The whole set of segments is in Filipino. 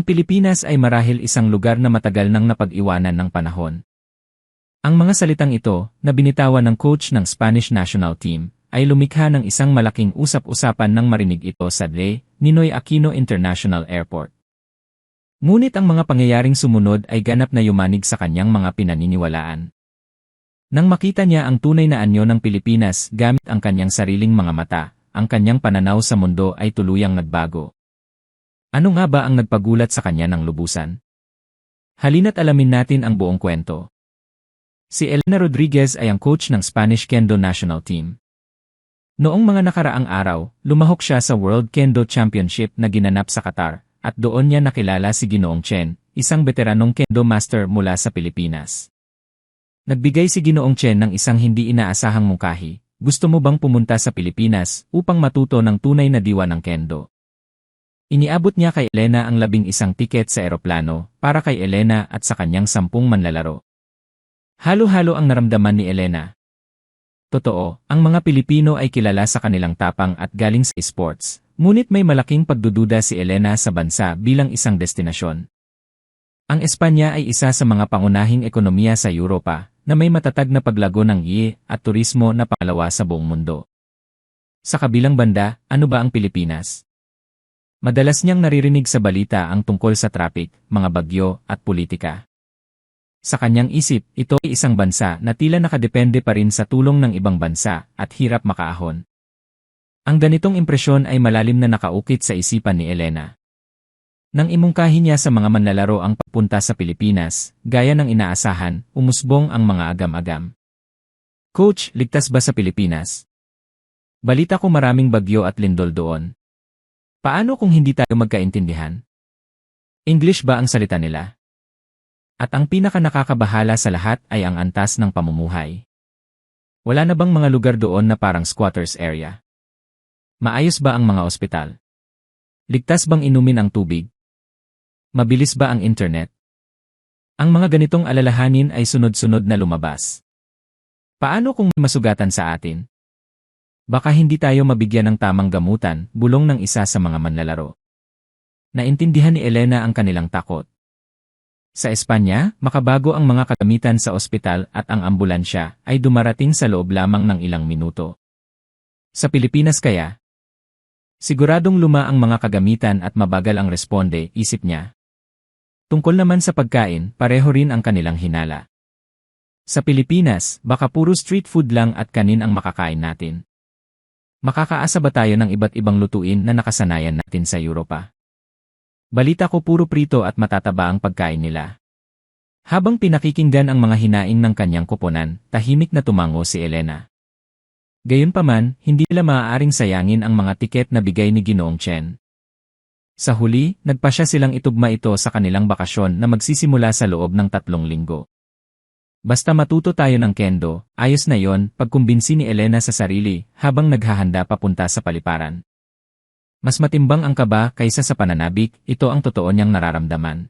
Ang Pilipinas ay marahil isang lugar na matagal nang napag-iwanan ng panahon. Ang mga salitang ito, na binitawan ng coach ng Spanish national team, ay lumikha ng isang malaking usap-usapan nang marinig ito sa DRE, Ninoy Aquino International Airport. Ngunit ang mga pangyayaring sumunod ay ganap na yumanig sa kanyang mga pinaniniwalaan. Nang makita niya ang tunay na anyo ng Pilipinas gamit ang kanyang sariling mga mata, ang kanyang pananaw sa mundo ay tuluyang nagbago. Ano nga ba ang nagpagulat sa kanya ng lubusan? Halina't alamin natin ang buong kwento. Si Elena Rodriguez ay ang coach ng Spanish Kendo National Team. Noong mga nakaraang araw, lumahok siya sa World Kendo Championship na ginanap sa Qatar, at doon niya nakilala si Ginoong Chen, isang veteranong Kendo Master mula sa Pilipinas. Nagbigay si Ginoong Chen ng isang hindi inaasahang mungkahi, gusto mo bang pumunta sa Pilipinas upang matuto ng tunay na diwa ng Kendo? Iniabot niya kay Elena ang labing isang tiket sa eroplano para kay Elena at sa kanyang sampung manlalaro. Halo-halo ang naramdaman ni Elena. Totoo, ang mga Pilipino ay kilala sa kanilang tapang at galing sa esports, ngunit may malaking pagdududa si Elena sa bansa bilang isang destinasyon. Ang Espanya ay isa sa mga pangunahing ekonomiya sa Europa na may matatag na paglago ng IE at turismo na pangalawa sa buong mundo. Sa kabilang banda, ano ba ang Pilipinas? Madalas niyang naririnig sa balita ang tungkol sa traffic, mga bagyo, at politika. Sa kanyang isip, ito ay isang bansa na tila nakadepende pa rin sa tulong ng ibang bansa at hirap makaahon. Ang ganitong impresyon ay malalim na nakaukit sa isipan ni Elena. Nang imungkahi niya sa mga manlalaro ang papunta sa Pilipinas, gaya ng inaasahan, umusbong ang mga agam-agam. Coach, ligtas ba sa Pilipinas? Balita ko maraming bagyo at lindol doon. Paano kung hindi tayo magkaintindihan? English ba ang salita nila? At ang pinaka nakakabahala sa lahat ay ang antas ng pamumuhay. Wala na bang mga lugar doon na parang squatters area? Maayos ba ang mga ospital? Ligtas bang inumin ang tubig? Mabilis ba ang internet? Ang mga ganitong alalahanin ay sunod-sunod na lumabas. Paano kung masugatan sa atin? Baka hindi tayo mabigyan ng tamang gamutan, bulong ng isa sa mga manlalaro. Naintindihan ni Elena ang kanilang takot. Sa Espanya, makabago ang mga kagamitan sa ospital at ang ambulansya ay dumarating sa loob lamang ng ilang minuto. Sa Pilipinas kaya? Siguradong luma ang mga kagamitan at mabagal ang responde, isip niya. Tungkol naman sa pagkain, pareho rin ang kanilang hinala. Sa Pilipinas, baka puro street food lang at kanin ang makakain natin. Makakaasa ba tayo ng iba't ibang lutuin na nakasanayan natin sa Europa? Balita ko puro prito at matataba ang pagkain nila. Habang pinakikinggan ang mga hinaing ng kanyang kuponan, tahimik na tumango si Elena. Gayunpaman, hindi nila maaaring sayangin ang mga tiket na bigay ni Ginoong Chen. Sa huli, nagpasya silang itugma ito sa kanilang bakasyon na magsisimula sa loob ng tatlong linggo. Basta matuto tayo ng kendo, ayos na yon, pagkumbinsi ni Elena sa sarili habang naghahanda papunta sa paliparan. Mas matimbang ang kaba kaysa sa pananabik, ito ang totoo niyang nararamdaman.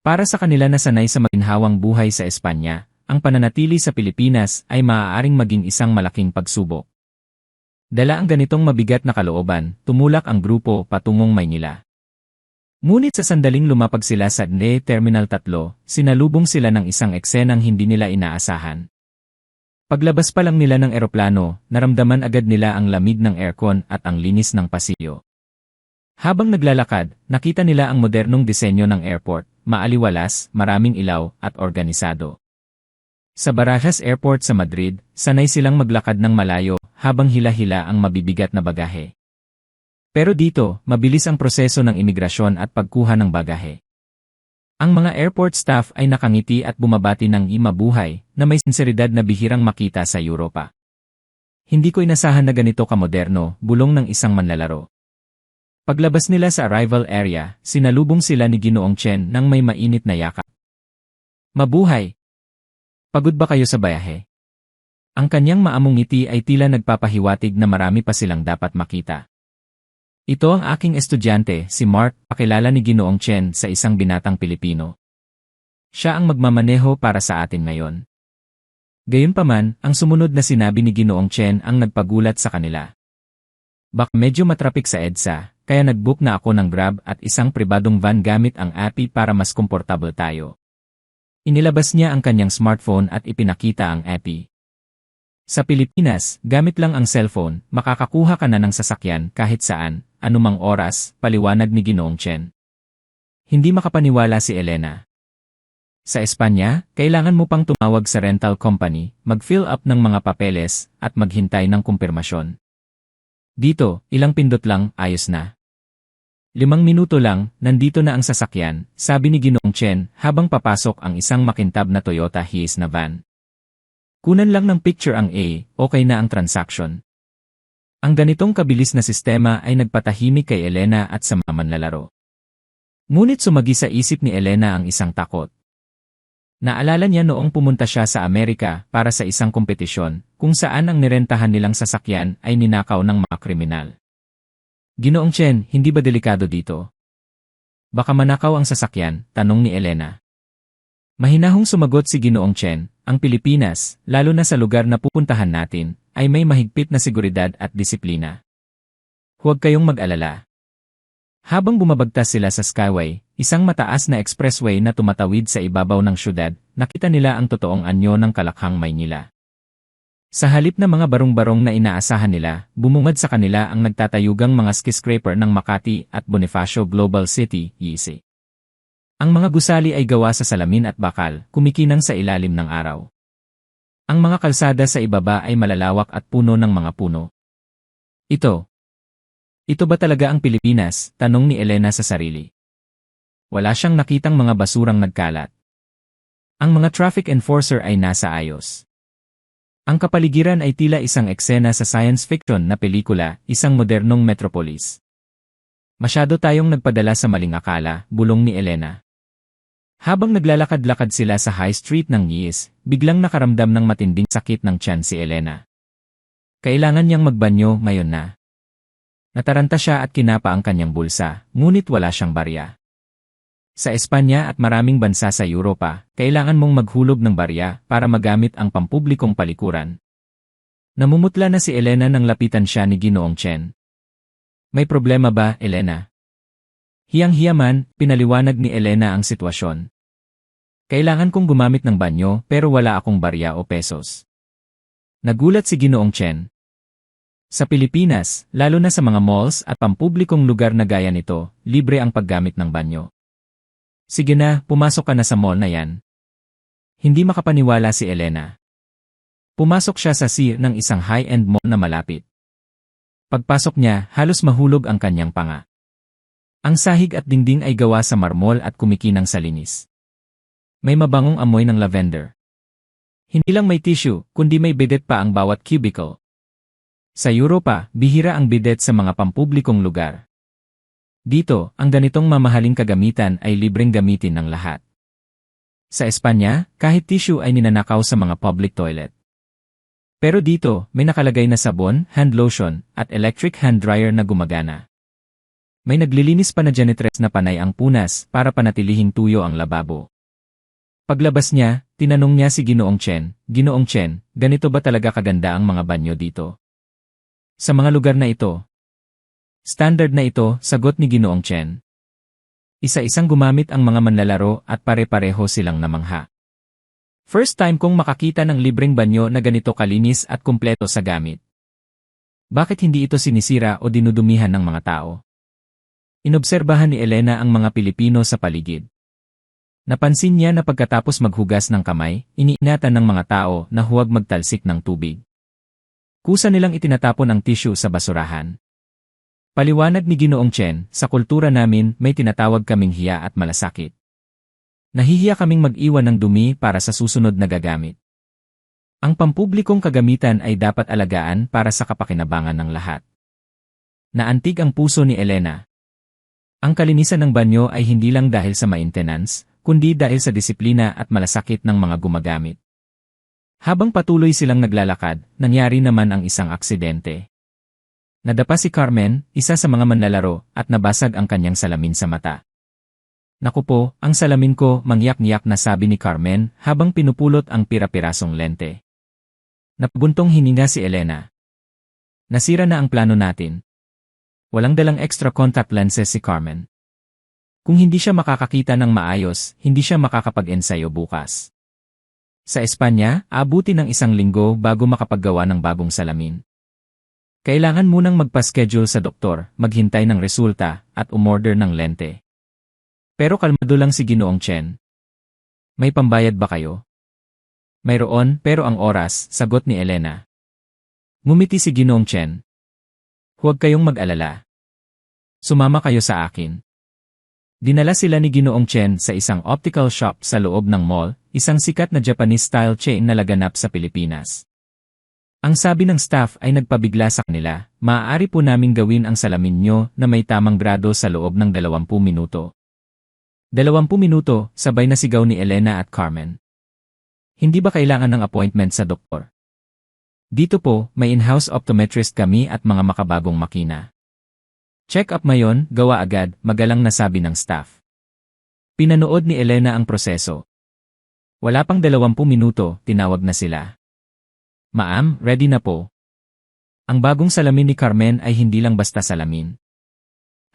Para sa kanila na sanay sa maginhawang buhay sa Espanya, ang pananatili sa Pilipinas ay maaaring maging isang malaking pagsubok. Dala ang ganitong mabigat na kalooban, tumulak ang grupo patungong Maynila. Ngunit sa sandaling lumapag sila sa NE Terminal 3, sinalubong sila ng isang eksenang hindi nila inaasahan. Paglabas pa lang nila ng eroplano, naramdaman agad nila ang lamig ng aircon at ang linis ng pasilyo. Habang naglalakad, nakita nila ang modernong disenyo ng airport, maaliwalas, maraming ilaw, at organisado. Sa Barajas Airport sa Madrid, sanay silang maglakad ng malayo habang hila-hila ang mabibigat na bagahe. Pero dito, mabilis ang proseso ng imigrasyon at pagkuha ng bagahe. Ang mga airport staff ay nakangiti at bumabati ng imabuhay na may sinseridad na bihirang makita sa Europa. Hindi ko inasahan na ganito kamoderno, bulong ng isang manlalaro. Paglabas nila sa arrival area, sinalubong sila ni Ginoong Chen nang may mainit na yakap. Mabuhay! Pagod ba kayo sa bayahe? Ang kanyang maamong ngiti ay tila nagpapahiwatig na marami pa silang dapat makita. Ito ang aking estudyante, si Mark, pakilala ni Ginoong Chen sa isang binatang Pilipino. Siya ang magmamaneho para sa atin ngayon. Gayunpaman, ang sumunod na sinabi ni Ginoong Chen ang nagpagulat sa kanila. Bak medyo matrapik sa EDSA, kaya nag-book na ako ng Grab at isang pribadong van gamit ang API para mas komportable tayo. Inilabas niya ang kanyang smartphone at ipinakita ang API. Sa Pilipinas, gamit lang ang cellphone, makakakuha ka na ng sasakyan kahit saan, anumang oras, paliwanag ni Ginoong Chen. Hindi makapaniwala si Elena. Sa Espanya, kailangan mo pang tumawag sa rental company, mag-fill up ng mga papeles, at maghintay ng kumpirmasyon. Dito, ilang pindot lang, ayos na. Limang minuto lang, nandito na ang sasakyan, sabi ni Ginoong Chen habang papasok ang isang makintab na Toyota Hiace na van. Kunan lang ng picture ang A, okay na ang transaction. Ang ganitong kabilis na sistema ay nagpatahimik kay Elena at sa mga manlalaro. Ngunit sumagi sa isip ni Elena ang isang takot. Naalala niya noong pumunta siya sa Amerika para sa isang kompetisyon, kung saan ang nirentahan nilang sasakyan ay ninakaw ng mga kriminal. Ginoong Chen, hindi ba delikado dito? Baka manakaw ang sasakyan, tanong ni Elena. Mahinahong sumagot si Ginoong Chen, ang Pilipinas, lalo na sa lugar na pupuntahan natin, ay may mahigpit na seguridad at disiplina. Huwag kayong mag-alala. Habang bumabagtas sila sa Skyway, isang mataas na expressway na tumatawid sa ibabaw ng syudad, nakita nila ang totoong anyo ng Kalakhang Maynila. Sa halip na mga barong-barong na inaasahan nila, bumungad sa kanila ang nagtatayugang mga skyscraper ng Makati at Bonifacio Global City, YC. Ang mga gusali ay gawa sa salamin at bakal, kumikinang sa ilalim ng araw. Ang mga kalsada sa ibaba ay malalawak at puno ng mga puno. Ito. Ito ba talaga ang Pilipinas? Tanong ni Elena sa sarili. Wala siyang nakitang mga basurang nagkalat. Ang mga traffic enforcer ay nasa ayos. Ang kapaligiran ay tila isang eksena sa science fiction na pelikula, isang modernong metropolis. Masyado tayong nagpadala sa maling akala, bulong ni Elena. Habang naglalakad-lakad sila sa high street ng Nice, biglang nakaramdam ng matinding sakit ng tiyan si Elena. Kailangan niyang magbanyo ngayon na. Nataranta siya at kinapa ang kanyang bulsa, ngunit wala siyang barya. Sa Espanya at maraming bansa sa Europa, kailangan mong maghulog ng barya para magamit ang pampublikong palikuran. Namumutla na si Elena nang lapitan siya ni Ginoong Chen. May problema ba, Elena? Hiyang-hiyaman, pinaliwanag ni Elena ang sitwasyon. Kailangan kong gumamit ng banyo pero wala akong barya o pesos. Nagulat si Ginoong Chen. Sa Pilipinas, lalo na sa mga malls at pampublikong lugar na gaya nito, libre ang paggamit ng banyo. Sige na, pumasok ka na sa mall na yan. Hindi makapaniwala si Elena. Pumasok siya sa sea ng isang high-end mall na malapit. Pagpasok niya, halos mahulog ang kanyang panga. Ang sahig at dingding ay gawa sa marmol at kumikinang sa linis. May mabangong amoy ng lavender. Hindi lang may tissue, kundi may bidet pa ang bawat cubicle. Sa Europa, bihira ang bidet sa mga pampublikong lugar. Dito, ang ganitong mamahaling kagamitan ay libreng gamitin ng lahat. Sa Espanya, kahit tissue ay ninanakaw sa mga public toilet. Pero dito, may nakalagay na sabon, hand lotion, at electric hand dryer na gumagana. May naglilinis pa na janitress na panay ang punas para panatilihing tuyo ang lababo. Paglabas niya, tinanong niya si Ginoong Chen, Ginoong Chen, ganito ba talaga kaganda ang mga banyo dito? Sa mga lugar na ito. Standard na ito, sagot ni Ginoong Chen. Isa-isang gumamit ang mga manlalaro at pare-pareho silang namangha. First time kong makakita ng libreng banyo na ganito kalinis at kumpleto sa gamit. Bakit hindi ito sinisira o dinudumihan ng mga tao? Inobserbahan ni Elena ang mga Pilipino sa paligid. Napansin niya na pagkatapos maghugas ng kamay, iniinatan ng mga tao na huwag magtalsik ng tubig. Kusa nilang itinatapon ang tissue sa basurahan. Paliwanag ni Ginoong Chen, sa kultura namin may tinatawag kaming hiya at malasakit. Nahihiya kaming mag-iwan ng dumi para sa susunod na gagamit. Ang pampublikong kagamitan ay dapat alagaan para sa kapakinabangan ng lahat. Naantig ang puso ni Elena, ang kalinisan ng banyo ay hindi lang dahil sa maintenance, kundi dahil sa disiplina at malasakit ng mga gumagamit. Habang patuloy silang naglalakad, nangyari naman ang isang aksidente. Nadapa si Carmen, isa sa mga manlalaro, at nabasag ang kanyang salamin sa mata. Naku po, ang salamin ko, mangyak-nyak na sabi ni Carmen habang pinupulot ang pira-pirasong lente. Napabuntong hininga si Elena. Nasira na ang plano natin. Walang dalang extra contact lenses si Carmen. Kung hindi siya makakakita ng maayos, hindi siya makakapag-ensayo bukas. Sa Espanya, abuti ng isang linggo bago makapaggawa ng bagong salamin. Kailangan munang magpa-schedule sa doktor, maghintay ng resulta, at umorder ng lente. Pero kalmado lang si Ginoong Chen. May pambayad ba kayo? Mayroon, pero ang oras, sagot ni Elena. Ngumiti si Ginoong Chen. Huwag kayong mag-alala. Sumama kayo sa akin. Dinala sila ni Ginoong Chen sa isang optical shop sa loob ng mall, isang sikat na Japanese-style chain na laganap sa Pilipinas. Ang sabi ng staff ay nagpabigla sa kanila, maaari po naming gawin ang salamin nyo na may tamang grado sa loob ng 20 minuto. 20 minuto, sabay na sigaw ni Elena at Carmen. Hindi ba kailangan ng appointment sa doktor? Dito po, may in-house optometrist kami at mga makabagong makina. Check up mayon, gawa agad, magalang nasabi ng staff. Pinanood ni Elena ang proseso. Wala pang 20 minuto, tinawag na sila. Ma'am, ready na po. Ang bagong salamin ni Carmen ay hindi lang basta salamin.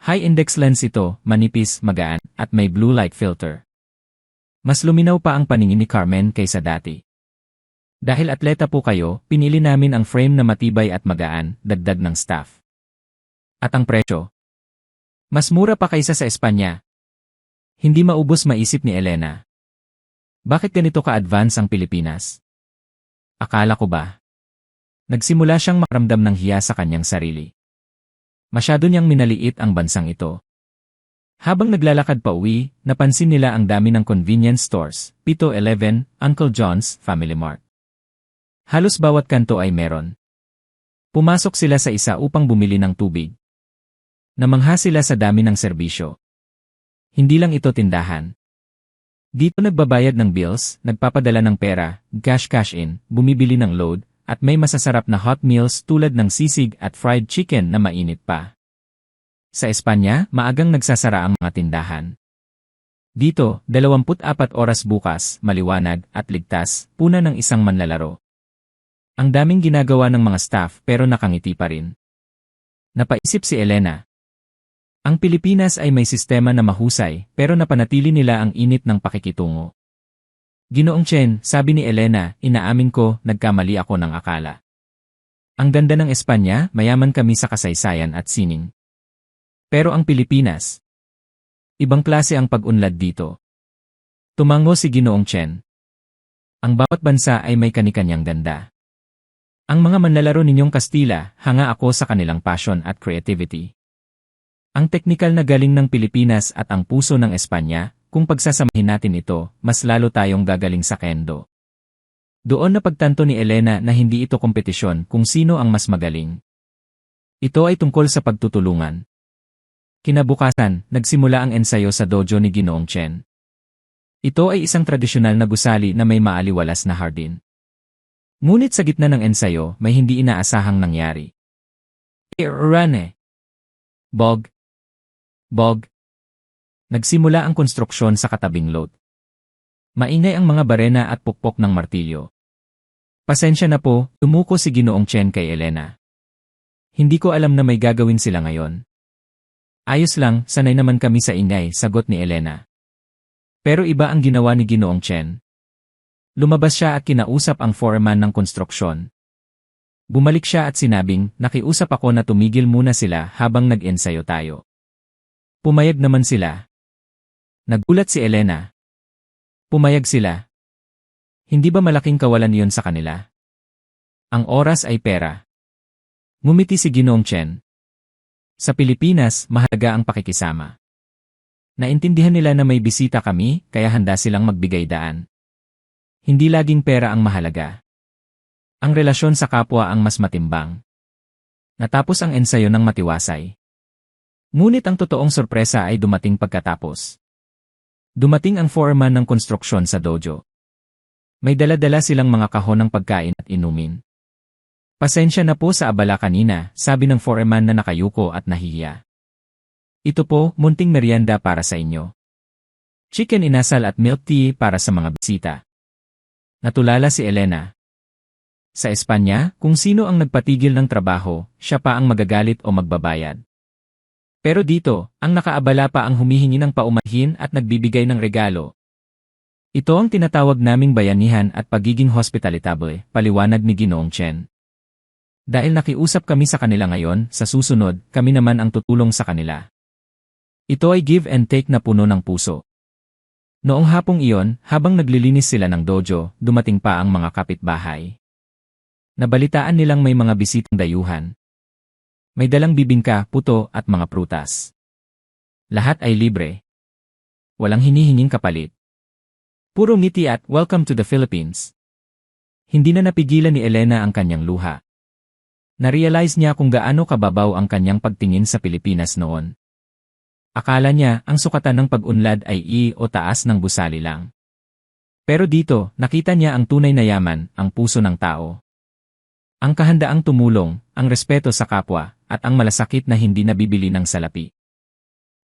High index lens ito, manipis, magaan, at may blue light filter. Mas luminaw pa ang paningin ni Carmen kaysa dati. Dahil atleta po kayo, pinili namin ang frame na matibay at magaan, dagdag ng staff. At ang presyo? Mas mura pa kaysa sa Espanya. Hindi maubos maisip ni Elena. Bakit ganito ka-advance ang Pilipinas? Akala ko ba? Nagsimula siyang makaramdam ng hiya sa kanyang sarili. Masyado niyang minaliit ang bansang ito. Habang naglalakad pa uwi, napansin nila ang dami ng convenience stores, Pito 11, Uncle John's, Family Mart. Halos bawat kanto ay meron. Pumasok sila sa isa upang bumili ng tubig. Namangha sila sa dami ng serbisyo. Hindi lang ito tindahan. Dito nagbabayad ng bills, nagpapadala ng pera, cash cash in, bumibili ng load, at may masasarap na hot meals tulad ng sisig at fried chicken na mainit pa. Sa Espanya, maagang nagsasara ang mga tindahan. Dito, 24 oras bukas, maliwanag at ligtas, puna ng isang manlalaro. Ang daming ginagawa ng mga staff pero nakangiti pa rin. Napaisip si Elena, ang Pilipinas ay may sistema na mahusay, pero napanatili nila ang init ng pakikitungo. Ginoong Chen, sabi ni Elena, inaamin ko, nagkamali ako ng akala. Ang ganda ng Espanya, mayaman kami sa kasaysayan at sining. Pero ang Pilipinas, ibang klase ang pag-unlad dito. Tumango si Ginoong Chen. Ang bawat bansa ay may kanikanyang ganda. Ang mga manlalaro ninyong Kastila, hanga ako sa kanilang passion at creativity. Ang teknikal na galing ng Pilipinas at ang puso ng Espanya, kung pagsasamahin natin ito, mas lalo tayong gagaling sa kendo. Doon na pagtanto ni Elena na hindi ito kompetisyon kung sino ang mas magaling. Ito ay tungkol sa pagtutulungan. Kinabukasan, nagsimula ang ensayo sa dojo ni Ginoong Chen. Ito ay isang tradisyonal na gusali na may maaliwalas na hardin. Ngunit sa gitna ng ensayo, may hindi inaasahang nangyari. Irane. Bog, Bog. Nagsimula ang konstruksyon sa katabing lot. Maingay ang mga barena at pukpok ng martilyo. Pasensya na po, tumuko si Ginoong Chen kay Elena. Hindi ko alam na may gagawin sila ngayon. Ayos lang, sanay naman kami sa ingay, sagot ni Elena. Pero iba ang ginawa ni Ginoong Chen. Lumabas siya at kinausap ang foreman ng konstruksyon. Bumalik siya at sinabing, nakiusap ako na tumigil muna sila habang nag-ensayo tayo. Pumayag naman sila. Nagulat si Elena. Pumayag sila. Hindi ba malaking kawalan yon sa kanila? Ang oras ay pera. Ngumiti si Ginong Chen. Sa Pilipinas, mahalaga ang pakikisama. Naintindihan nila na may bisita kami, kaya handa silang magbigay daan. Hindi laging pera ang mahalaga. Ang relasyon sa kapwa ang mas matimbang. Natapos ang ensayo ng matiwasay. Ngunit ang totoong sorpresa ay dumating pagkatapos. Dumating ang foreman ng konstruksyon sa dojo. May daladala silang mga kahon ng pagkain at inumin. Pasensya na po sa abala kanina, sabi ng foreman na nakayuko at nahihiya. Ito po, munting merienda para sa inyo. Chicken inasal at milk tea para sa mga bisita. Natulala si Elena. Sa Espanya, kung sino ang nagpatigil ng trabaho, siya pa ang magagalit o magbabayad. Pero dito, ang nakaabala pa ang humihingi ng paumanhin at nagbibigay ng regalo. Ito ang tinatawag naming bayanihan at pagiging hospitalitable, paliwanag ni Ginoong Chen. Dahil nakiusap kami sa kanila ngayon, sa susunod, kami naman ang tutulong sa kanila. Ito ay give and take na puno ng puso. Noong hapong iyon, habang naglilinis sila ng dojo, dumating pa ang mga kapitbahay. Nabalitaan nilang may mga bisitang dayuhan. May dalang bibingka, puto at mga prutas. Lahat ay libre. Walang hinihinging kapalit. Puro ngiti at welcome to the Philippines. Hindi na napigilan ni Elena ang kanyang luha. Narealize niya kung gaano kababaw ang kanyang pagtingin sa Pilipinas noon. Akala niya ang sukatan ng pag-unlad ay i o taas ng busali lang. Pero dito, nakita niya ang tunay na yaman, ang puso ng tao. Ang kahandaang tumulong, ang respeto sa kapwa, at ang malasakit na hindi nabibili ng salapi.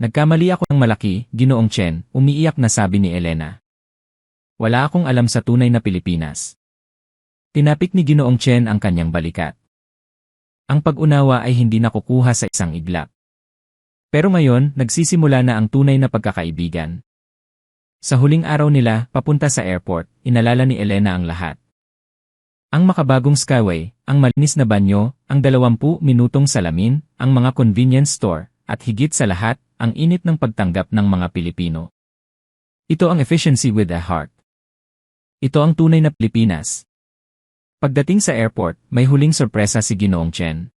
Nagkamali ako ng malaki, ginoong Chen, umiiyak na sabi ni Elena. Wala akong alam sa tunay na Pilipinas. Tinapik ni ginoong Chen ang kanyang balikat. Ang pag-unawa ay hindi nakukuha sa isang iglap. Pero ngayon, nagsisimula na ang tunay na pagkakaibigan. Sa huling araw nila, papunta sa airport, inalala ni Elena ang lahat. Ang makabagong skyway, ang malinis na banyo, ang 20 minutong salamin, ang mga convenience store, at higit sa lahat, ang init ng pagtanggap ng mga Pilipino. Ito ang efficiency with a heart. Ito ang tunay na Pilipinas. Pagdating sa airport, may huling sorpresa si Ginoong Chen.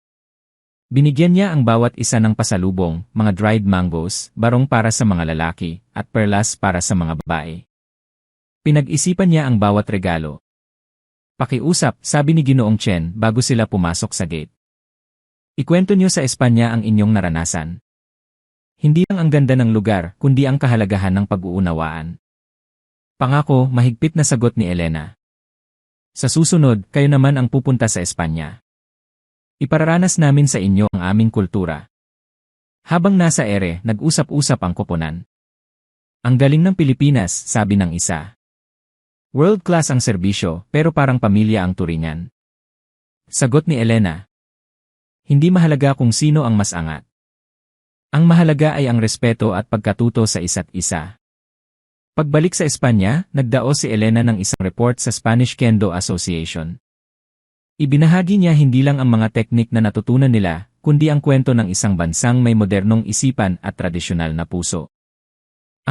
Binigyan niya ang bawat isa ng pasalubong, mga dried mangoes, barong para sa mga lalaki, at perlas para sa mga babae. Pinag-isipan niya ang bawat regalo, Pakiusap, sabi ni Ginoong Chen bago sila pumasok sa gate. Ikwento niyo sa Espanya ang inyong naranasan. Hindi lang ang ganda ng lugar, kundi ang kahalagahan ng pag-uunawaan. Pangako, mahigpit na sagot ni Elena. Sa susunod, kayo naman ang pupunta sa Espanya. Ipararanas namin sa inyo ang aming kultura. Habang nasa ere, nag-usap-usap ang koponan. Ang galing ng Pilipinas, sabi ng isa. World class ang serbisyo, pero parang pamilya ang turingan. Sagot ni Elena. Hindi mahalaga kung sino ang mas angat. Ang mahalaga ay ang respeto at pagkatuto sa isa't isa. Pagbalik sa Espanya, nagdao si Elena ng isang report sa Spanish Kendo Association. Ibinahagi niya hindi lang ang mga teknik na natutunan nila, kundi ang kwento ng isang bansang may modernong isipan at tradisyonal na puso.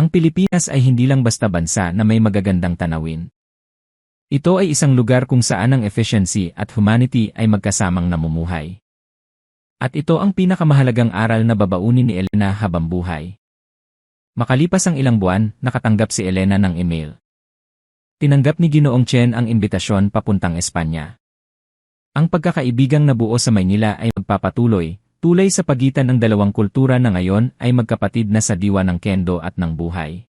Ang Pilipinas ay hindi lang basta bansa na may magagandang tanawin. Ito ay isang lugar kung saan ang efficiency at humanity ay magkasamang namumuhay. At ito ang pinakamahalagang aral na babaunin ni Elena habang buhay. Makalipas ang ilang buwan, nakatanggap si Elena ng email. Tinanggap ni Ginoong Chen ang imbitasyon papuntang Espanya. Ang pagkakaibigang nabuo sa Maynila ay magpapatuloy, Tulay sa pagitan ng dalawang kultura na ngayon ay magkapatid na sa diwa ng kendo at ng buhay.